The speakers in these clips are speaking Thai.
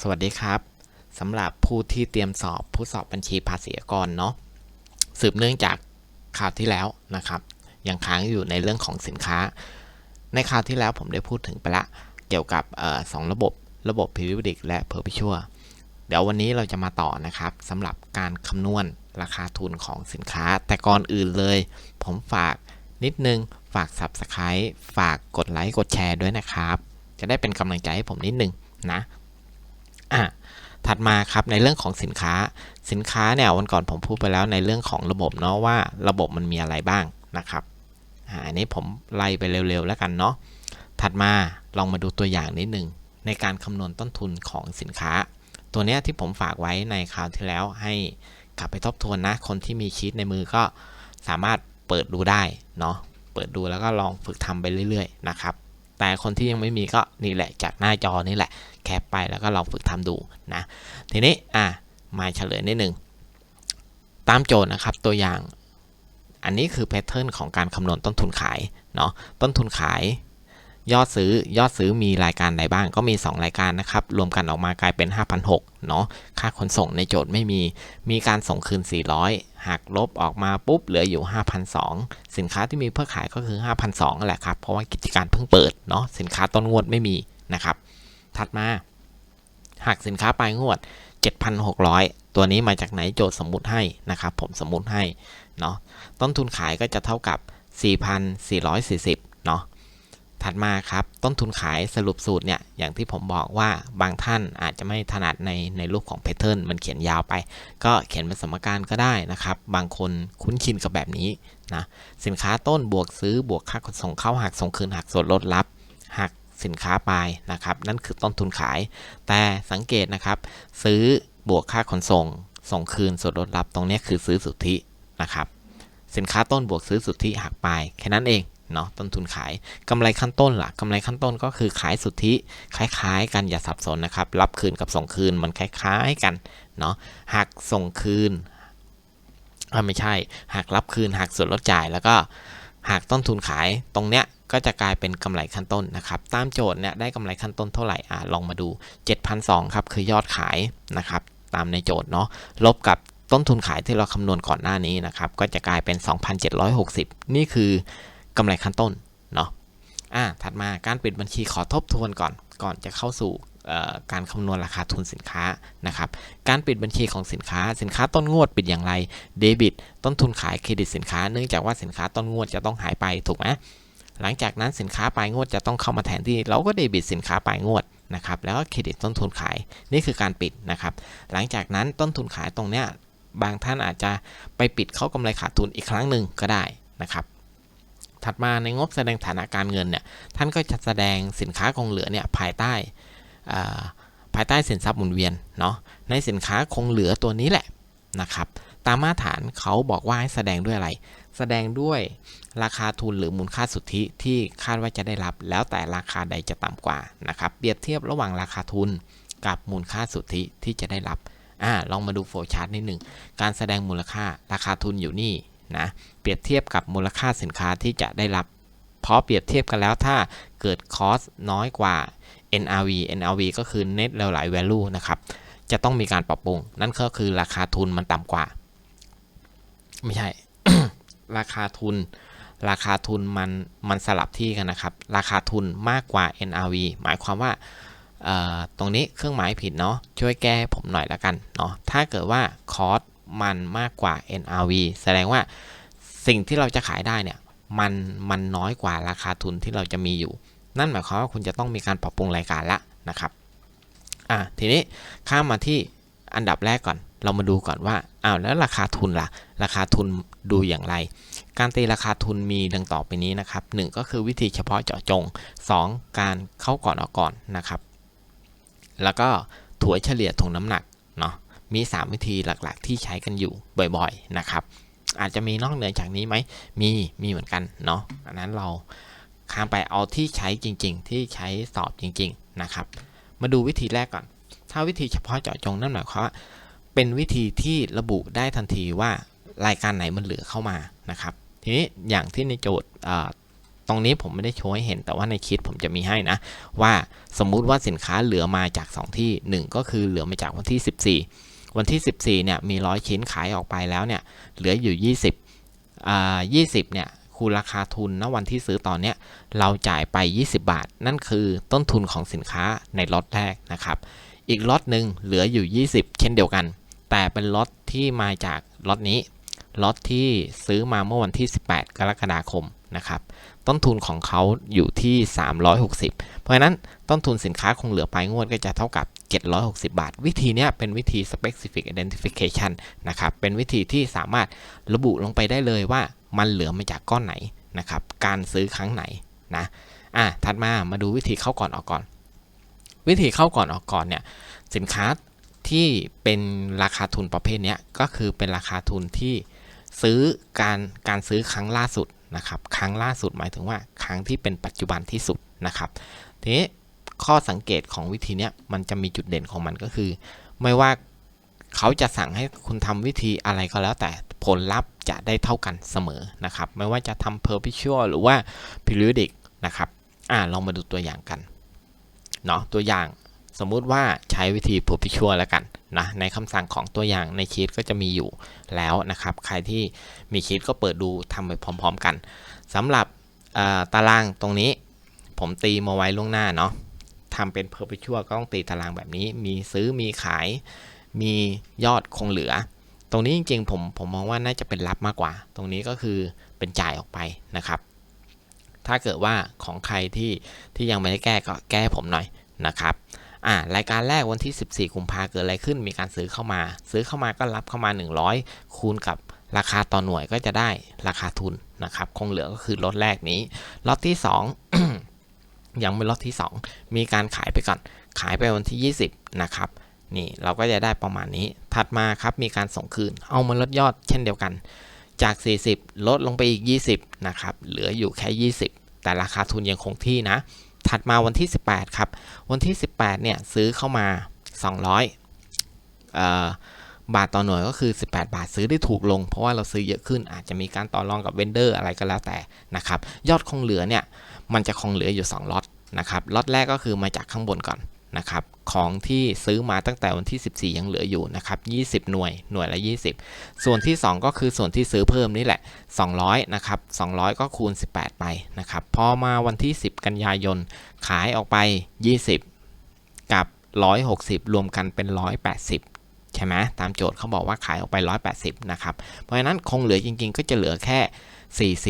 สวัสดีครับสำหรับผู้ที่เตรียมสอบผู้สอบบัญชีภาษีกรเนาะสืบเนื่องจากคราวที่แล้วนะครับยังค้างอยู่ในเรื่องของสินค้า ในคราวที่แล้วผมได้พูดถึงไปละเกี่ยวกับออสองระบบระบบ periodic และ perpetual เดี๋ยววันนี้เราจะมาต่อนะครับสำหรับการคำนวณราคาทุนของสินค้า แต่ก่อนอื่นเลย ผมฝากนิดนึงฝาก subscribe ฝากกดไลค์กดแชร์ด้วยนะครับ จะได้เป็นกำลังใจให้ผมนิดนึงนะ อะถัดมาครับในเรื่องของสินค้า สินค้าเนี่ยวันก่อนผมพูดไปแล้วในเรื่องของระบบเนาะว่าระบบมันมีอะไรบ้างนะครับอ่าอันนี้ผมไล่ไปเร็วๆแล้วกันเนาะถัดมาลองมาดูตัวอย่างนิดนึงในการคำนวณต้นทุนของสินค้า ตัวเนี้ยที่ผมฝากไว้ในคราวที่แล้วให้กลับไปทบทวนนะ คนที่มีชีตในมือก็สามารถเปิดดูได้เนาะเปิดดูแล้วก็ลองฝึกทำไปเรื่อย ๆ นะครับ แต่คนที่ยังไม่มีก็นี่แหละจากหน้าจอนี่แหละ แคปไปแล้วก็ลองฝึกทำดูนะ ทีนี้อะมาเฉลยนิดหนึ่งตามโจทย์นะครับตัวอย่าง อันนี้คือแพทเทิร์นของการคำนวณต้นทุนขายเนาะต้นทุนขาย ยอดซื้อยอดซื้อมีรายการใดบ้างก็มี 2 รายการนะครับ รวมกันออกมากลายเป็น 5,600เนาะค่าขนส่งในโจทย์ไม่มี มีการส่งคืน 400หักลบออกมาปุ๊บเหลืออยู่ 5,200 สินค้าที่มีเพื่อขายก็คือ 5,200แหละครับ เพราะว่ากิจการเพิ่งเปิดเนาะสินค้าต้นงวดไม่มีนะครับ ถัดมาหักสินค้าปลายงวด 7,600 ตัวนี้มาจากไหนโจทย์สมมุติให้นะครับ ผมสมมุติให้เนาะต้นทุนขายก็จะเท่ากับ 4,440เนาะ ถัดมาครับต้นทุนขายสรุปสูตรเนี่ยอย่างที่ผมบอกว่าบางท่านอาจจะไม่ถนัดในในรูปของแพทเทิร์นมันเขียนยาวไป ก็เขียนเป็นสมการก็ได้นะครับ บางคนคุ้นชินกับแบบนี้นะสินค้าต้นบวกซื้อบวกค่าขนส่งเข้าหักส่งคืนหักส่วนลดรับหักสินค้าไปนะครับนั่นคือต้นทุนขาย แต่สังเกตนะครับ ซื้อบวกค่าขนส่ง ส่งคืนส่วนลดรับตรงนี้คือซื้อสุทธินะครับสินค้าต้นบวกซื้อสุทธิหักไปแค่นั้นเอง เนาะต้นทุนขายกำไรขั้นต้นล่ะกำไรขั้นต้นก็คือขายสุทธิคล้ายๆ กันอย่าสับสนนะครับ รับคืนกับส่งคืนมันคล้ายๆกันเนาะหักส่งคืนไม่ใช่หักรับคืนหักส่วนลดจ่ายแล้วก็หักต้นทุนขายตรงเนี้ยก็จะกลายเป็นกำไรขั้นต้นนะครับ ตามโจทย์เนี่ยได้กำไรขั้นต้นเท่าไหร่อ่าลองมาดู 7,200ครับคือยอดขายนะครับ ตามในโจทย์เนาะลบกับต้นทุนขายที่เราคำนวณก่อนหน้านี้นะครับ ก็จะกลายเป็น 2,760 นี่คือ กำไรขั้นต้นเนาะอ่าถัดมาการปิดบัญชีขอทบทวนก่อนก่อนจะเข้าสู่การคำนวณราคาทุนสินค้านะครับ การปิดบัญชีของสินค้า สินค้าต้นงวดปิดอย่างไร เดบิต ต้นทุนขายเครดิตสินค้า เนื่องจากว่าสินค้าต้นงวดจะต้องหายไปถูกไหมหลังจากนั้นสินค้าปลายงวดจะต้องเข้ามาแทนที่ เราก็เดบิตสินค้าปลายงวดนะครับ แล้วก็เครดิตต้นทุนขาย นี่คือการปิดนะครับ หลังจากนั้นต้นทุนขายตรงเนี้ย บางท่านอาจจะไปปิดเข้ากำไรขาดทุนอีกครั้งหนึ่งก็ได้นะครับ ถัดมาในงบแสดงฐานะการเงินเนี่ยท่านก็จะแสดงสินค้าคงเหลือเนี่ยภายใต้ภายใต้สินทรัพย์หมุนเวียนเนาะในสินค้าคงเหลือตัวนี้แหละนะครับตามมาตรฐานเขาบอกว่าให้แสดงด้วยอะไร แสดงด้วยราคาทุนหรือมูลค่าสุทธิที่คาดว่าจะได้รับ แล้วแต่ราคาใดจะต่ำกว่านะครับเปรียบเทียบระหว่างราคาทุนกับมูลค่าสุทธิที่จะได้รับอ่าลองมาดูโฟล์ชาร์ตนิดหนึ่งการแสดงมูลค่าราคาทุนอยู่นี่ นะเปรียบเทียบกับมูลค่าสินค้าที่จะได้รับพอเปรียบเทียบกันแล้วถ้าเกิดคอสน้อยกว่า NRV NRV ก็คือ Net แล้วหลาย Value นะครับ จะต้องมีการปรับปรุง นั่นก็คือราคาทุนมันต่ำกว่า ไม่ใช่ ราคาทุน ราคาทุนมันมันสลับที่กันนะครับ ราคาทุนมากกว่า NRV หมายความว่าตรงนี้เครื่องหมายผิดเนาะช่วยแก้ผมหน่อยละกันเนาะถ้าเกิดว่าคอส มันมากกว่า NRV แสดงว่าสิ่งที่เราจะขายได้เนี่ยมันมันน้อยกว่าราคาทุนที่เราจะมีอยู่ นั่นหมายความว่าคุณจะต้องมีการปรับปรุงรายการละนะครับอะทีนี้ข้ามมาที่อันดับแรกก่อน เรามาดูก่อนว่าอ้าวแล้วราคาทุนล่ะ ราคาทุนดูอย่างไร การตีราคาทุนมีดังต่อไปนี้นะครับ 1 ก็คือวิธีเฉพาะเจาะจง 2 การเข้าก่อนออกก่อนนะครับ แล้วก็ถัวเฉลี่ยถงน้ำหนัก มี 3 วิธีหลักๆ ที่ใช้กันอยู่บ่อยๆนะครับ อาจจะมีนอกเหนือจากนี้ไหมมีมีเหมือนกันเนาะอันนั้นเราข้ามไปเอาที่ใช้จริง ๆ ที่ใช้สอบจริง ๆนะครับ มาดูวิธีแรกก่อน ถ้าวิธีเฉพาะเจาะจงนั่นหมายความว่าเป็นวิธีที่ระบุได้ทันทีว่ารายการไหนมันเหลือเข้ามานะครับ ทีนี้อย่างที่ในโจทย์ตรงนี้ผมไม่ได้โชว์ให้เห็นแต่ว่าในคลิปผมจะมีให้นะ ว่าสมมุติว่าสินค้าเหลือมาจาก 2 ที่ 1 ก็คือเหลือมาจากวันที่ 14 วันที่ 14เนี่ยมีร้อยชิ้นขายออกไปแล้วเนี่ยเหลืออยู่ 20อ่า20เนี่ยคูณราคาทุนณวันที่ซื้อตอนเนี้ยเราจ่ายไป 20 บาท นั่นคือต้นทุนของสินค้าในล็อตแรกนะครับ อีกล็อตหนึ่งเหลืออยู่ 20 เช่นเดียวกัน แต่เป็นล็อตที่มาจากล็อตนี้ล็อตที่ซื้อมาเมื่อวันที่ 18 กรกฎาคมนะครับ ต้นทุนของเขาอยู่ที่ 360 เพราะฉะนั้นต้นทุนสินค้าคงเหลือปลายงวดก็จะเท่ากับ 760 บาท วิธีนี้เป็นวิธี specific identification นะครับ เป็นวิธีที่สามารถระบุลงไปได้เลยว่ามันเหลือมาจากก้อนไหนนะครับ การซื้อครั้งไหนนะอะถัดมามาดูวิธีเข้าก่อนออกก่อน วิธีเข้าก่อนออกก่อนเนี่ยสินค้าที่เป็นราคาทุนประเภทนี้ก็คือเป็นราคาทุนที่ซื้อการการซื้อครั้งล่าสุดนะครับ ครั้งล่าสุดหมายถึงว่าครั้งที่เป็นปัจจุบันที่สุดนะครับทีนี้ ข้อสังเกตของวิธีเนี้ยมันจะมีจุดเด่นของมันก็คือ ไม่ว่าเขาจะสั่งให้คุณทำวิธีอะไรก็แล้วแต่ผลลัพธ์จะได้เท่ากันเสมอนะครับ ไม่ว่าจะทำ perpetual หรือว่า periodic นะครับอ่าลองมาดูตัวอย่างกันเนาะตัวอย่างสมมุติว่าใช้วิธี perpetual แล้วกันนะในคำสั่งของตัวอย่างในชีตก็จะมีอยู่แล้วนะครับ ใครที่มีชีตก็เปิดดูทำไปพร้อม ๆ กันสำหรับตารางตรงนี้ผมตีมาไว้ล่วงหน้าเนาะ ทำเป็น perpetual ก็ต้องตีตารางแบบนี้ มีซื้อมีขาย มียอดคงเหลือ ตรงนี้จริงๆผมผมมองว่าน่าจะเป็นรับมากกว่า ตรงนี้ก็คือเป็นจ่ายออกไปนะครับ ถ้าเกิดว่าของใครที่ที่ยังไม่ได้แก้ก็แก้ผมหน่อยนะครับอ่ารายการแรกวันที่ 14กุมภาเกิดอะไรขึ้นมีการซื้อเข้ามา ซื้อเข้ามาก็รับเข้ามา 100 คูณกับราคาต่อหน่วยก็จะได้ราคาทุนนะครับ คงเหลือก็คือล็อตแรกนี้ล็อตที่ 2 ยังไม่ล็อตที่ 2 มีการขายไปก่อน ขายไปวันที่ 20 นะครับ นี่เราก็จะได้ประมาณนี้ ถัดมาครับ มีการส่งคืน เอามาลดยอดเช่นเดียวกัน จาก 40 ลดลงไปอีก 20 นะครับ เหลืออยู่แค่ 20 แต่ราคาทุนยังคงที่นะ ถัดมาวันที่ 18 ครับ วันที่ 18 เนี่ยซื้อเข้ามา 200บาทต่อหน่วยก็คือ 18 บาทซื้อได้ถูกลง เพราะว่าเราซื้อเยอะขึ้นอาจจะมีการต่อรองกับเวนเดอร์อะไรก็แล้วแต่นะครับ ยอดคงเหลือเนี่ย มันจะคงเหลืออยู่2ล็อตนะครับล็อตแรกก็คือมาจากข้างบนก่อนนะครับของที่ซื้อมาตั้งแต่วันที่ 14 ยังเหลืออยู่นะครับ20 หน่วยหน่วยละ 20 ส่วนที่ 2 ก็คือส่วนที่ซื้อเพิ่มนี่แหละ 200นะครับ200 ก็คูณ 18 ไปนะครับพอมาวันที่ 10 กันยายนขายออกไป 20 กับ 160 รวมกันเป็น 180 ใช่ไหมตามโจทย์เขาบอกว่าขายออกไป 180นะครับเพราะฉะนั้นคงเหลือจริงๆ ก็จะเหลือแค่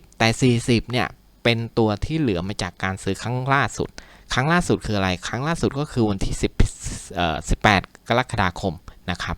40 แต่ 40เนี่ย เป็นตัวที่เหลือมาจากการซื้อครั้งล่าสุด ครั้งล่าสุดคืออะไร ครั้งล่าสุดก็คือวันที่10เอ่อ18 กรกฎาคมนะครับ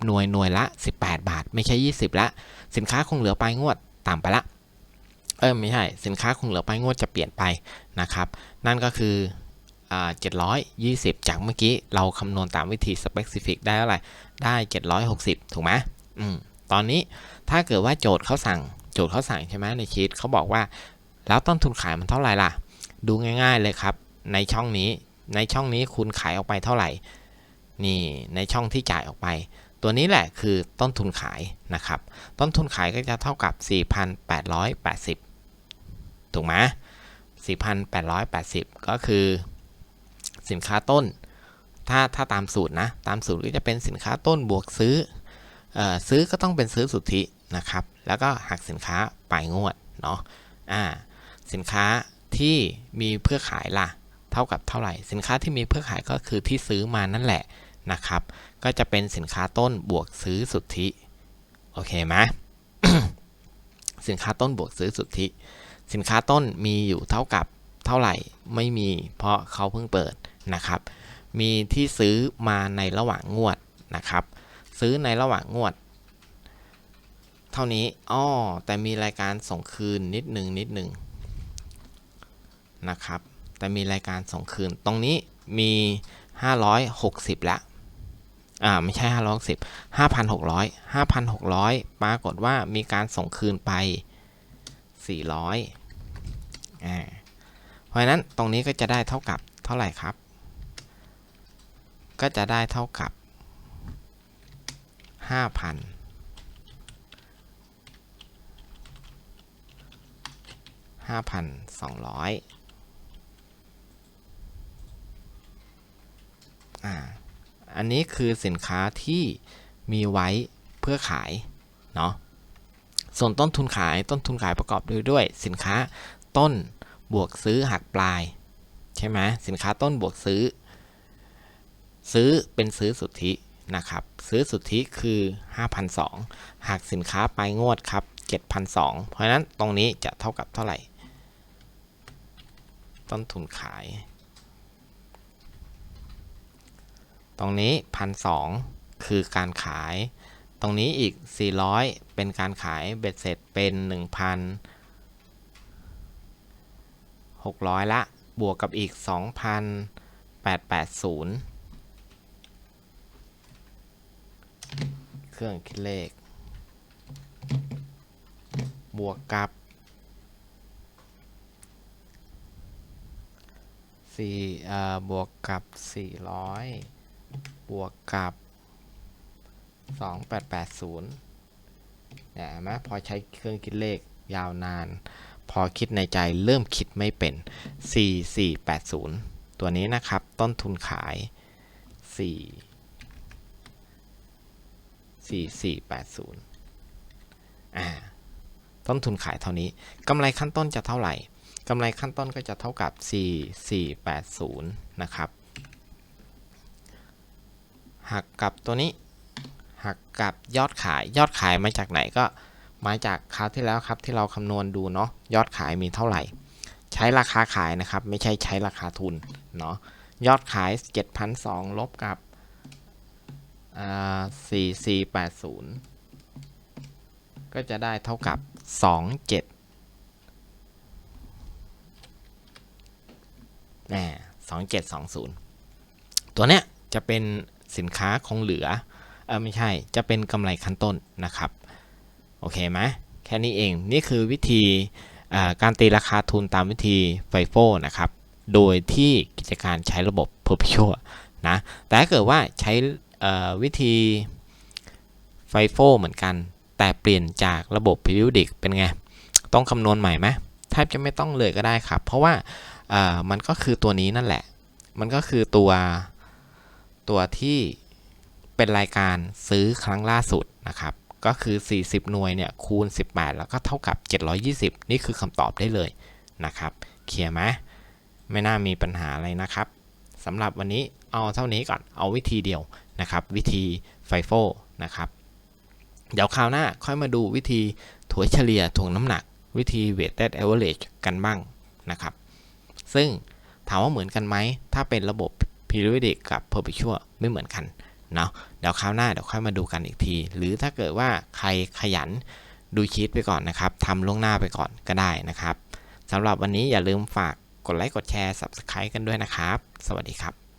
40 หน่วยหน่วยละ 18 บาท ไม่ใช่ 20 ละ สินค้าคงเหลือปลายงวดต่ำไปละเออไม่ใช่ สินค้าคงเหลือปลายงวดจะเปลี่ยนไปนะครับ นั่นก็คืออ่า720 จากเมื่อกี้เราคำนวณตามวิธี specific ได้เท่าไหร่ได้ 760 ถูกไหมอืมตอนนี้ถ้าเกิดว่าโจทย์เขาสั่งโจทย์เขาสั่งใช่ไหมในชีตเขาบอกว่า แล้วต้นทุนขายมันเท่าไหร่ล่ะ ดูง่าย ๆเลยครับ ในช่องนี้ ในช่องนี้คุณขายออกไปเท่าไหร่ นี่ในช่องที่จ่ายออกไป ตัวนี้แหละคือต้นทุนขายนะครับ ต้นทุนขายก็จะเท่ากับ 4,880 ถูกไหม4,880 ก็คือ สินค้าต้น ถ้าถ้าตามสูตรนะ ตามสูตรก็จะเป็นสินค้าต้นบวกซื้ออซื้อก็ต้องเป็นซื้อสุทธินะครับ แล้วก็หักสินค้าปลายงวดเนาะ อ่า สินค้าที่มีเพื่อขายล่ะ เท่ากับเท่าไหร่ สินค้าที่มีเพื่อขายก็คือที่ซื้อมานั่นแหละนะครับ ก็จะเป็นสินค้าต้นบวกซื้อสุทธิโอเคไหมสินค้าต้นบวกซื้อสุทธิ สินค้าต้นมีอยู่เท่ากับเท่าไหร่ไม่มี เพราะเขาเพิ่งเปิดนะครับ มีที่ซื้อมาในระหว่างงวดนะครับ ซื้อในระหว่างงวด เท่านี้อ้อแต่มีรายการส่งคืนนิดหนึ่งนิดหนึ่ง นะครับ แต่มีรายการส่งคืน ตรงนี้มี 560 ละอ่าไม่ใช่ 560 5,600 5,600 ปรากฏว่ามีการส่งคืนไป 400อ่าเพราะนั้นตรงนี้ก็จะได้เท่ากับเท่าไหร่ครับ ก็จะได้เท่ากับ 5,000ร้อย อันนี้คือสินค้าที่มีไว้เพื่อขายเนาะส่วนต้นทุนขายต้นทุนขายประกอบด้วยด้วย สินค้าต้นบวกซื้อหักปลาย ใช่ไหมสินค้าต้นบวกซื้อ ซื้อเป็นซื้อสุทธินะครับ ซื้อสุทธิคือ5,200หากสินค้าปลายงวดครับ7,200เพราะฉะนั้นตรงนี้จะเท่ากับเท่าไหร่ ต้นทุนขาย ตรงนี้1,200คือการขาย ตรงนี้อีก 400 เป็นการขายเบ็ดเสร็จเป็น 1,600 ละ บวกกับอีก 2,880 เครื่องคิดเลข บวกกับสี่เอ่อบวกกับสี่ร้อย บวกกับสองแปดแปดศูนย์เนี่ยนไหมพอใช้เครื่องคิดเลขยาวนาน พอคิดในใจเริ่มคิดไม่เป็นสี่สี่แปดศูนย์ตัวนี้นะครับ ต้นทุนขายสี่4480อ่าต้นทุนขายเท่านี้กำไรขั้นต้นจะเท่าไหร่กำไรขั้นต้นก็จะเท่ากับ 4480 นะครับ หักกับตัวนี้ หักกับยอดขายยอดขายมาจากไหนก็มาจากคราวที่แล้วครับที่เราคำนวณดูเนาะยอดขายมีเท่าไหร่ ใช้ราคาขายนะครับ ไม่ใช่ใช้ราคาทุนเนาะยอดขาย 7,200ลบกับสี่สี่แปดศูนย์ก็จะได้เท่ากับสองเจ็ดแน่สองเจ็ดสองศูนย์ตัวเนี้ยจะเป็น สินค้าคงเหลือเออไม่ใช่จะเป็นกำไรขั้นต้นนะครับโอเคไหมแค่นี้เองนี่คือวิธีการตีราคาทุนตามวิธีไฟโฟนะครับ โดยที่กิจการใช้ระบบ perpetual นะแต่ถ้าเกิดว่าใช้วิธีไฟโฟเหมือนกัน แต่เปลี่ยนจากระบบ periodic เป็นไง ต้องคำนวณใหม่ไหมแทบจะไม่ต้องเลยก็ได้ครับ เพราะว่ามันก็คือตัวนี้นั่นแหละ มันก็คือตัว ตัวที่เป็นรายการซื้อครั้งล่าสุดนะครับ ก็คือ 40 หน่วยเนี่ยคูณ 18 แล้วก็เท่ากับ 720 นี่คือคำตอบได้เลยนะครับเคลียร์ไหมไม่น่ามีปัญหาอะไรนะครับสำหรับวันนี้เอาเท่านี้ก่อนเอาวิธีเดียวนะครับ วิธีไฟโฟนะครับ เดี๋ยวคราวหน้าค่อยมาดูวิธีถัวเฉลี่ยถ่วงน้ำหนัก วิธี weighted average กันบ้างนะครับ ซึ่งถามว่าเหมือนกันไหม ถ้าเป็นระบบ periodic กับ perpetual ไม่เหมือนกันเนาะเดี๋ยวคราวหน้าเดี๋ยวค่อยมาดูกันอีกที หรือถ้าเกิดว่าใครขยันดูชีตไปก่อนนะครับทำล่วงหน้าไปก่อนก็ได้นะครับสำหรับวันนี้อย่าลืมฝากกดไลค์กดแชร์ subscribe กันด้วยนะครับ สวัสดีครับ